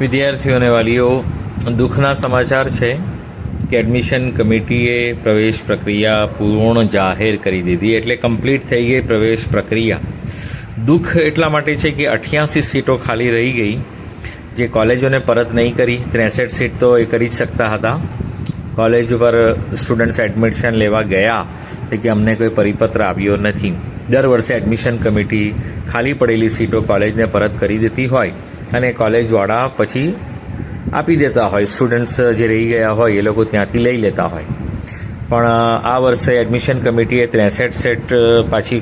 વિદ્યાર્થીઓ અને વાલીઓ, દુઃખના સમાચાર છે કે એડમિશન કમિટીએ પ્રવેશ પ્રક્રિયા પૂર્ણ જાહેર કરી દીધી એટલે કમ્પ્લીટ થઈ ગઈ પ્રવેશ પ્રક્રિયા. દુઃખ એટલા માટે છે કે અઠ્યાસી સીટો ખાલી રહી ગઈ. જે કોલેજોને પરત નહીં કરી, ત્રેસઠ સીટ તો એ કરી જ શકતા હતા. કોલેજ ઉપર સ્ટુડન્ટ્સ એડમિશન લેવા ગયા કે અમને કોઈ પરિપત્ર આવ્યો નથી. દર વર્ષે એડમિશન કમિટી ખાલી પડેલી સીટો કોલેજને પરત કરી દેતી હોય. અને કોલેજવાળા પછી આપી દેતા હોય. સ્ટુડન્ટ્સ જે રહી ગયા હોય, એ લોકો ત્યાંથી લઈ લેતા હોય. પણ આ વર્ષે એડમિશન કમિટીએ ત્રેસઠ સેટ પાછી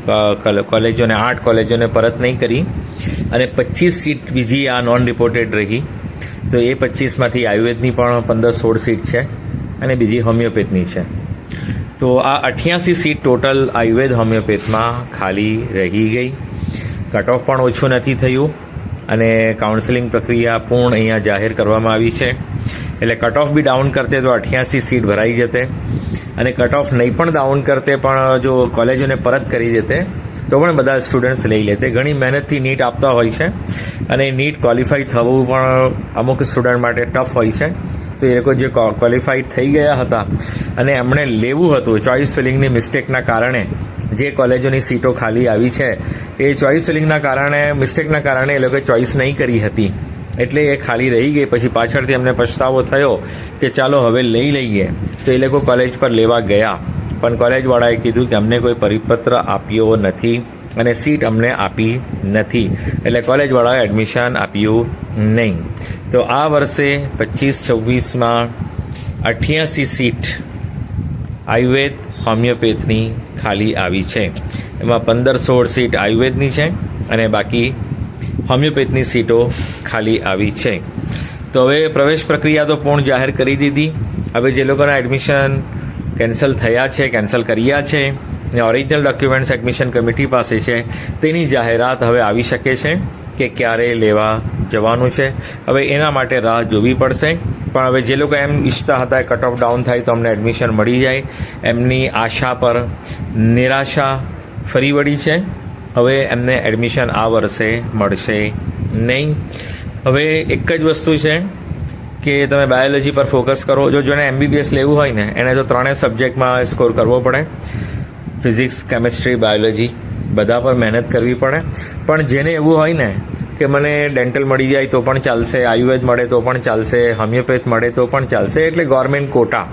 કોલેજોને, આઠ કોલેજોને પરત નહીં કરી અને પચીસ સીટ બીજી આ નોન રિપોર્ટેડ રહી. તો એ પચીસમાંથી આયુર્વેદની પણ પંદર સોળ સીટ છે અને બીજી હોમિયોપેથની છે. તો આ અઠ્યાસી સીટ ટોટલ આયુર્વેદ હોમિયોપેથમાં ખાલી રહી ગઈ. કટ ઓફ પણ ઓછું નથી થયું. અને કાઉન્સેલિંગ પ્રક્રિયા પૂર્ણ અહીંયા જાહેર કરવામાં આવી છે. એટલે કટ ઓફ બી ડાઉન કરતે તો અઠ્યાસી સીટ ભરાઈ જતે. અને કટ ઓફ નહીં પણ ડાઉન કરતે પણ જો કોલેજોને પરત કરી દેતે, તો પણ બધા સ્ટુડન્ટ્સ લઈ લેતે. ઘણી મહેનતથી નીટ આપતા હોય છે. અને નીટ ક્વોલિફાઈ થવું પણ અમુક સ્ટુડન્ટ માટે ટફ હોય છે. તો એ લોકો જે ક્વોલિફાઈડ થઈ ગયા હતા અને એમણે લેવું હતું ચોઇસ ફિલિંગની મિસ્ટેકના કારણે જે કોલેજોની સીટો ખાલી આવી છે, એ ચોઇસ ફિલિંગના કારણે, મિસ્ટેકના કારણે એ લોકોએ ચોઇસ નહીં કરી હતી. એટલે એ ખાલી રહી ગઈ, પછી પાછળથી એમને પછતાવો થયો કે ચાલો હવે લઈ લઈએ. તો એ લોકો કોલેજ પર લેવા ગયા. પણ કોલેજવાળાએ કીધું કે અમને કોઈ પરિપત્ર આપ્યો નથી. અને સીટ અમને આપી નથી. એટલે કોલેજવાળાએ એડમિશન આપ્યું નહીં. તો આ વર્ષે પચીસ છવ્વીસમાં અઠ્યાસી સીટ આયુર્વેદ હોમિયોપેથની ખાલી આવી છે. એમાં પંદર સોળ સીટ આયુર્વેદની છે અને બાકી હોમિયોપેથની સીટો ખાલી આવી છે. તો હવે પ્રવેશ પ્રક્રિયા તો પૂર્ણ જાહેર કરી દીધી. હવે જે લોકોના એડમિશન કેન્સલ થયા છે કેન્સલ કર્યા છે ઓરિજિનલ ડોક્યુમેન્ટ્સ એડમિશન કમિટી પાસે છે. તેની જાહેરાત હવે આવી શકે છે કે ક્યારે લેવા જવાનું છે. હવે એના માટે રાહ જોવી પડશે. પણ હવે જે લોકો એમ ઈચ્છતા હતા કટ ઓફ ડાઉન થાય તો અમને એડમિશન મળી જાય, એમની આશા પર નિરાશા ફરી વળી છે. હવે એમને એડમિશન આ વર્ષે મળશે નહીં. હવે એક જ વસ્તુ છે કે તમે બાયોલોજી પર ફોકસ કરો. જો જેને એમબીબીએસ લેવું હોય ને, એને તો ત્રણેય સબ્જેક્ટમાં સ્કોર કરવો પડે. ફિઝિક્સ, કેમિસ્ટ્રી, બાયોલોજી બધા પર મહેનત કરવી પડે. પણ જેને એવું હોય ને કે મને ડેન્ટલ મળી જાય તો પણ ચાલશે, આયુર્વેદ મળે તો પણ ચાલશે, હોમિયોપેથ મળે તો પણ ચાલશે, એટલે ગવર્મેન્ટ કોટા,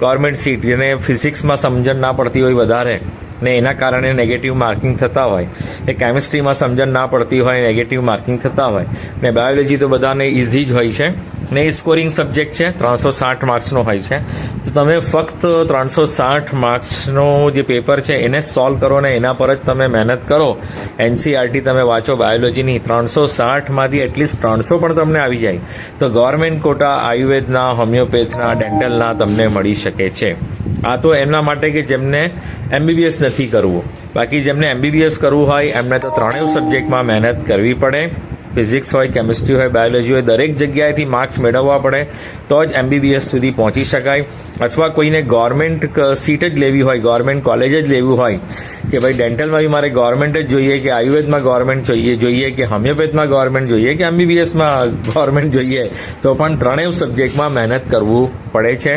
ગવર્મેન્ટ સીટ, જેને ફિઝિક્સમાં સમજણ ના પડતી હોય વધારે ને એના કારણે નેગેટિવ માર્કિંગ થતા હોય. એ કેમિસ્ટ્રીમાં સમજણ ના પડતી હોય નેગેટિવ માર્કિંગ થતા હોય. ને બાયોલોજી તો બધાને ઇઝી જ હોય છે. ને એ સ્કોરિંગ સબ્જેક્ટ છે, ત્રણસો સાઠ માર્ક્સનો હોય છે. તો તમે ફક્ત ત્રણસો સાઠ માર્ક્સનો જે પેપર છે, એને સોલ્વ કરો ને એના પર જ તમે મહેનત કરો. એનસીઆરટી તમે વાંચો બાયોલોજીની ત્રણસો સાઠમાંથી એટલીસ્ટ ત્રણસો પણ તમને આવી જાય. તો ગવર્મેન્ટ કોટા આયુર્વેદના હોમિયોપેથના ડેન્ટલના તમને મળી શકે છે. આ તો એમના માટે કે જેમને એમબીબીએસ નથી કરવું. બાકી જેમને એમબીબીએસ કરવું હોય, એમને તો ત્રણેય સબ્જેક્ટમાં મહેનત કરવી પડે. ફિઝિક્સ હોય, કેમિસ્ટ્રી હોય, બાયોલોજી હોય, દરેક જગ્યાએથી માર્ક્સ મેળવવા પડે, તો જ એમબીબીએસ સુધી પહોંચી શકાય. અથવા કોઈને ગવર્મેન્ટ સીટ જ લેવી હોય ગવર્મેન્ટ કોલેજ જ લેવું હોય, કે ભાઈ ડેન્ટલમાં બી મારે ગવર્મેન્ટ જ જોઈએ, કે આયુર્વેદમાં ગવર્મેન્ટ જોઈએ જોઈએ, કે હોમિયોપેથમાં ગવર્મેન્ટ જોઈએ, કે એમબીબીએસમાં ગવર્મેન્ટ જોઈએ, તો પણ ત્રણેય સબ્જેક્ટમાં મહેનત કરવું પડે છે.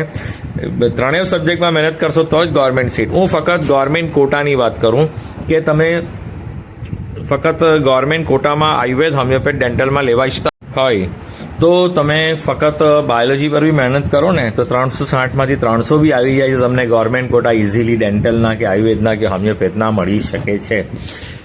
ત્રણેય સબ્જેક્ટમાં મહેનત કરશો તો જ ગવર્મેન્ટ સીટ હું ફક્ત ગવર્મેન્ટ કોટાની વાત કરું, કે તમે ફક્ત ગવર્મેન્ટ કોટામાં આયુર્વેદ, હોમિયોપેથ, ડેન્ટલમાં લેવા ઈચ્છતા હોય. તો તમે ફક્ત બાયોલોજી પર બી મહેનત કરો ને, તો ત્રણસો સાઠમાંથી ત્રણસો બી આવી જાય તો તમને ગવર્મેન્ટ કોટા ઇઝીલી ડેન્ટલના કે આયુર્વેદના કે હોમિયોપેથના મળી શકે છે.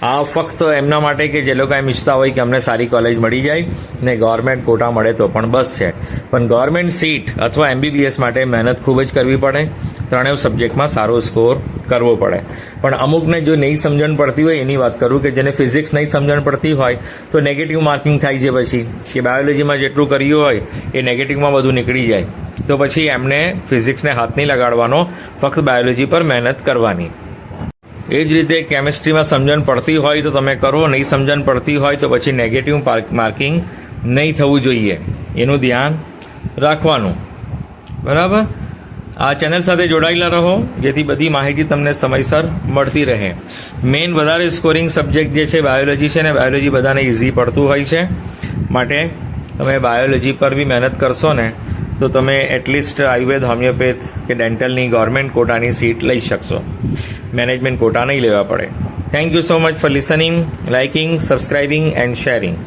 આ ફક્ત એમના માટે કે જે લોકો એમ ઈચ્છતા હોય કે અમને સારી કોલેજ મળી જાય ને ગવર્મેન્ટ કોટા મળે તો પણ બસ છે. પણ ગવર્મેન્ટ સીટ અથવા એમબીબીએસ માટે મહેનત ખૂબ જ કરવી પડે. ત્રણેય સબ્જેક્ટમાં સારો સ્કોર કરવો પડે. પણ અમુકને જો નહીં સમજણ પડતી હોય, એની વાત કરું કે જેને ફિઝિક્સ નહીં સમજણ પડતી હોય, તો નેગેટિવ માર્કિંગ થાય છે પછી. કે બાયોલોજીમાં જેટલું કર્યું હોય, એ નેગેટિવમાં બધું નીકળી જાય. તો પછી એમને ફિઝિક્સને હાથ નહીં લગાડવાનો, ફક્ત બાયોલોજી પર મહેનત કરવાની. એ જ રીતે કેમિસ્ટ્રીમાં સમજણ પડતી હોય તો તમે કરો, નહીં સમજણ પડતી હોય તો પછી નેગેટિવ માર્કિંગ નહીં થવું જોઈએ. એનું ધ્યાન રાખવાનું. બરાબર? આ ચેનલ સાથે જોડાયેલા રહો, જેથી બધી માહિતી તમને સમયસર મળતી રહે. મેઇન વધારે સ્કોરિંગ સબ્જેક્ટ જે છે બાયોલોજી છે ને બાયોલોજી બધાને ઇઝી પડતું હોય છે. માટે તમે બાયોલોજી પર બી મહેનત કરશો ને, તો તમે એટલીસ્ટ આયુર્વેદ હોમિયોપેથ કે ડેન્ટલની ગવર્મેન્ટ કોટાની સીટ લઈ શકશો. મેનેજમેન્ટ કોટા નહીં લેવા પડે. Thank you so much for listening liking subscribing and sharing